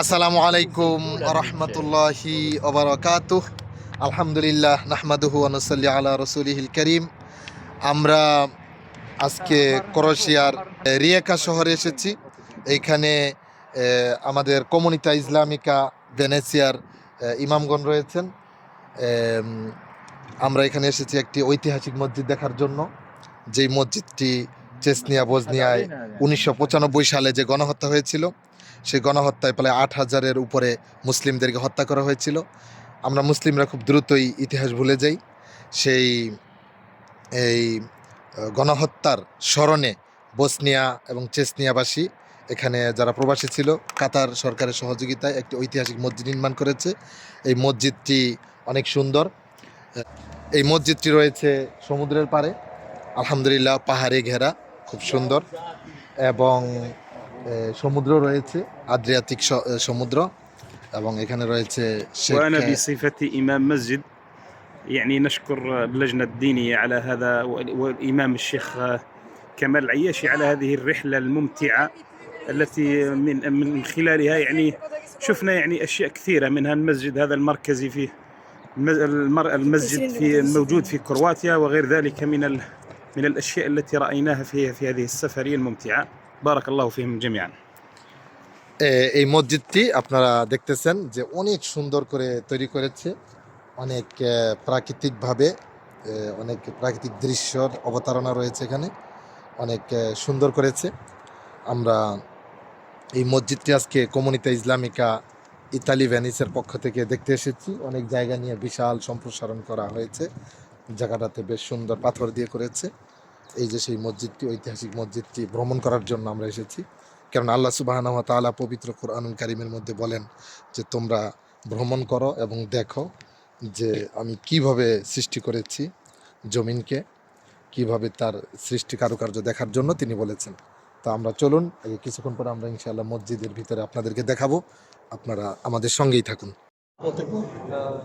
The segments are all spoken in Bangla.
আসসালামু আলাইকুম রহমতুল্লাহি ওবরাকাতুহ। আলহামদুলিল্লাহ নাহমাদুহু আনুসাল্লি আলা রসুলিহিল করিম। আমরা আজকে ক্রোয়েশিয়ার রিয়েকা শহরে এসেছি। এইখানে আমাদের কমিউনিটা ইসলামিকা ভেনেসিয়ার ইমামগণ রয়েছেন। আমরা এখানে এসেছি একটি ঐতিহাসিক মসজিদ দেখার জন্য। যেই মসজিদটি চেসনিয়া বজনিয়ায় উনিশশো পঁচানব্বই সালে যে গণহত্যা হয়েছিল সেই গণহত্যায় প্রায় আট হাজারের উপরে মুসলিমদেরকে হত্যা করা হয়েছিল। আমরা মুসলিমরা খুব দ্রুতই ইতিহাস ভুলে যাই। সেই এই গণহত্যার স্মরণে বসনিয়া এবং চেসনিয়াবাসী এখানে যারা প্রবাসী ছিল কাতার সরকারের সহযোগিতায় একটি ঐতিহাসিক মসজিদ নির্মাণ করেছে। এই মসজিদটি অনেক সুন্দর। এই মসজিদটি রয়েছে সমুদ্রের পাড়ে। আলহামদুলিল্লাহ পাহাড়ে ঘেরা। খুব সুন্দর এবং এ, সমুদ্র রয়েছে আদ্রিয়াতিক স- এ, সমুদ্র এবং এখানে রয়েছে শেখ وأنا بصفتي إمام مسجد يعني نشكر اللجنة الدينية على هذا والإمام الشيخ كمال العياشي على هذه الرحلة الممتعة التي من من خلالها يعني شفنا يعني أشياء كثيرة منها المسجد هذا المركزي في المز- المر- المسجد في الموجود في كرواتيا وغير ذلك من ال من الأشياء التي رأيناها في في هذه السفرية الممتعة بارك الله فيهم جميعا এ, এই মসজিদটি আপনারা দেখতেছেন যে অনেক সুন্দর করে তৈরি করেছে অনেক এ, প্রাকৃতিকভাবে এ, অনেক প্রাকৃতিক দৃশ্যর অবতারণা রয়েছে এখানে অনেক এ, সুন্দর করেছে আমরা এই মসজিদটি আজকে কমিউনিটা ইসলামিকা ইতালি ভ্যানিসের পক্ষ থেকে দেখতে এসেছি অনেক জায়গা নিয়ে বিশাল সম্প্রসারণ করা হয়েছে জায়গাটাতে বেশ সুন্দর পাথর দিয়ে করেছে। এই যে সেই মসজিদটি, ঐতিহাসিক মসজিদটি ভ্রমণ করার জন্য আমরা এসেছি। কারণ আল্লাহ সুবাহ তাআলা পবিত্র কোরআনুল কারিমের মধ্যে বলেন যে, তোমরা ভ্রমণ করো এবং দেখো যে, আমি কীভাবে সৃষ্টি করেছি জমিনকে, কীভাবে তার সৃষ্টি কারুকার্য দেখার জন্য তিনি বলেছেন। তো আমরা চলুন কিছুক্ষণ পরে আমরা ইনশাআল্লাহ মসজিদের ভিতরে আপনাদেরকে দেখাবো। আপনারা আমাদের সঙ্গেই থাকুন। Poteku,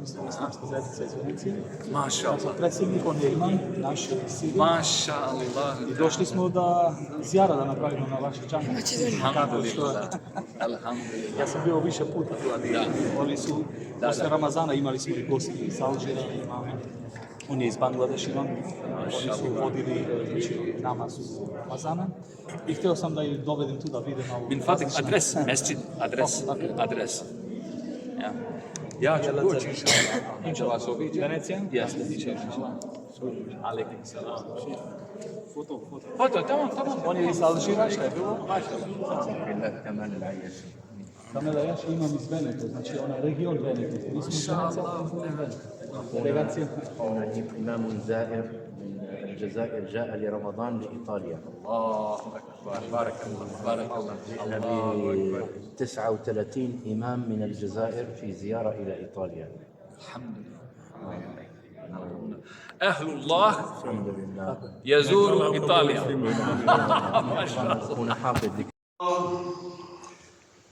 mislim islamske zajednice iz Venecije. Maša Ja sam predsjednik, on je imam, naš Siri. Maša Allah. I došli smo da zjara da napravimo na vaše džanke. Alhamdulillah. Alhamdulillah. Ja sam bio više puta tu, ali oni su, posle Ramazana imali smo i gosti iz Alžira, imamo. On je iz Bangladeš imam. Oni su vodili znači, namaz u Ramazana. I htio sam da ih dovedem tu da vide malo. Bin Fatik, adres, mesčid, adres, adres. Ja ću doći inšala. Inša vas obiđe. Venecija? Jeste, ti ćeš inšala. Salam. Foto, foto. Foto, tamo, tamo. On je iz Alžira, šta je bilo? Kamel Ajaš. Kamel da imam iz Veneto, znači ona region Veneto. Mi smo iz Venecija, Delegacija. Imam الجزائر جاء لرمضان لإيطاليا الله أكبر. بارك الله. بارك الله. جئنا ب 39 إمام من الجزائر في زيارة إلى إيطاليا الحمد لله. أهل الله الحمد لله يزور إيطاليا. ما شاء الله. أكون حافظ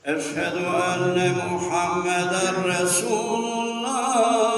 أشهد أن محمدا رسول الله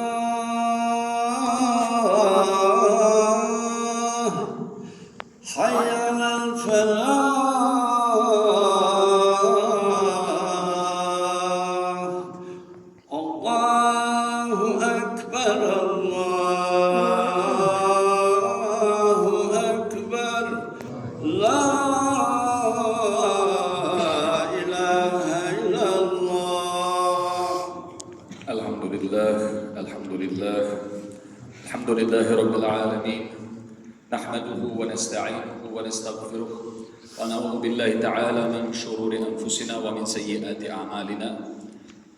لله رب العالمين نحمده ونستعينه ونستغفره ونعوذ بالله تعالى من شرور انفسنا ومن سيئات اعمالنا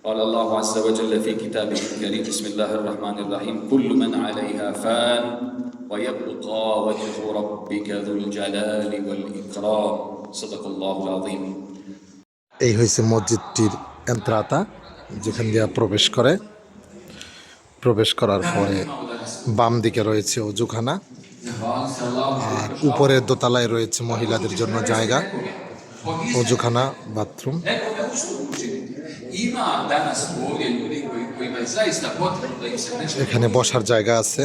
قال الله عز وجل في كتابه الكريم بسم الله الرحمن الرحيم كل من عليها فان ويبقى وجه ربك ذو الجلال والاكرام صدق الله العظيم এই হয়েছে মসজিদটির এন্ত্রাতা যেখান দিয়ে প্রবেশ করে প্রবেশ করার পরে বাম দিকে রয়েছে অজুখানা। আর উপরের দোতলায় রয়েছে মহিলাদের জন্য জায়গা, অজুখানা বাথরুম। এখানে বসার জায়গা আছে।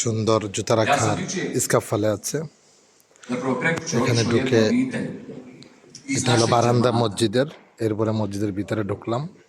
সুন্দর জুতা রাখার স্কাপ ফালে আছে। এখানে ঢুকে এটা হলো বারান্দা মসজিদের, এরপরে মসজিদের ভিতরে ঢুকলাম।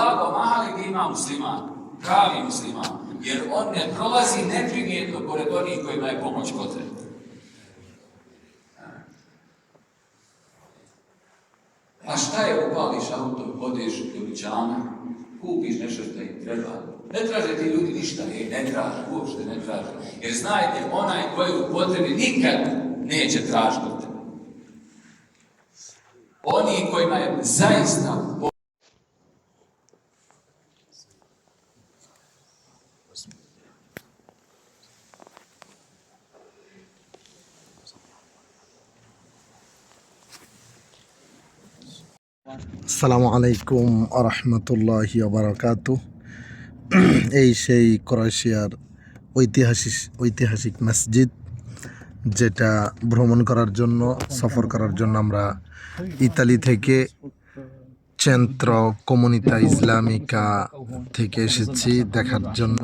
Blago mahali gdje ima musliman, pravi musliman, jer on ne prolazi neprimjetno pored onih kojima je pomoć potrebna. A šta je upališ auto, odeš do dućana, kupiš nešto što im treba. Ne traže ti ljudi ništa, e, ne traže, uopšte ne traže. Jer znajte, onaj koji u potrebi nikad neće tražiti. Oni kojima je zaista আসসালামু আলাইকুম আরহামতুল্লাহি আবরাকাত এই সেই ক্রোয়েশিয়ার ঐতিহাসিক ঐতিহাসিক মসজিদ, যেটা ভ্রমণ করার জন্য, সফর করার জন্য আমরা ইতালি থেকে চেন্ত্র কমিউনিতা ইসলামিকা থেকে এসেছি দেখার জন্য।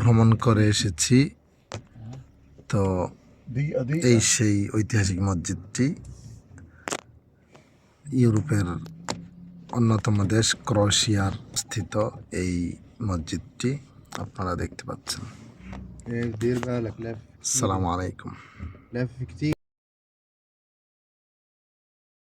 ভ্রমণ করে এসেছি। তো এই সেই ঐতিহাসিক মসজিদটি ইউরোপের অন্যতম দেশ ক্রোয়েশিয়ার স্থিত এই মসজিদটি। আপনারা দেখতে পাচ্ছেন। সালামু আলাইকুম।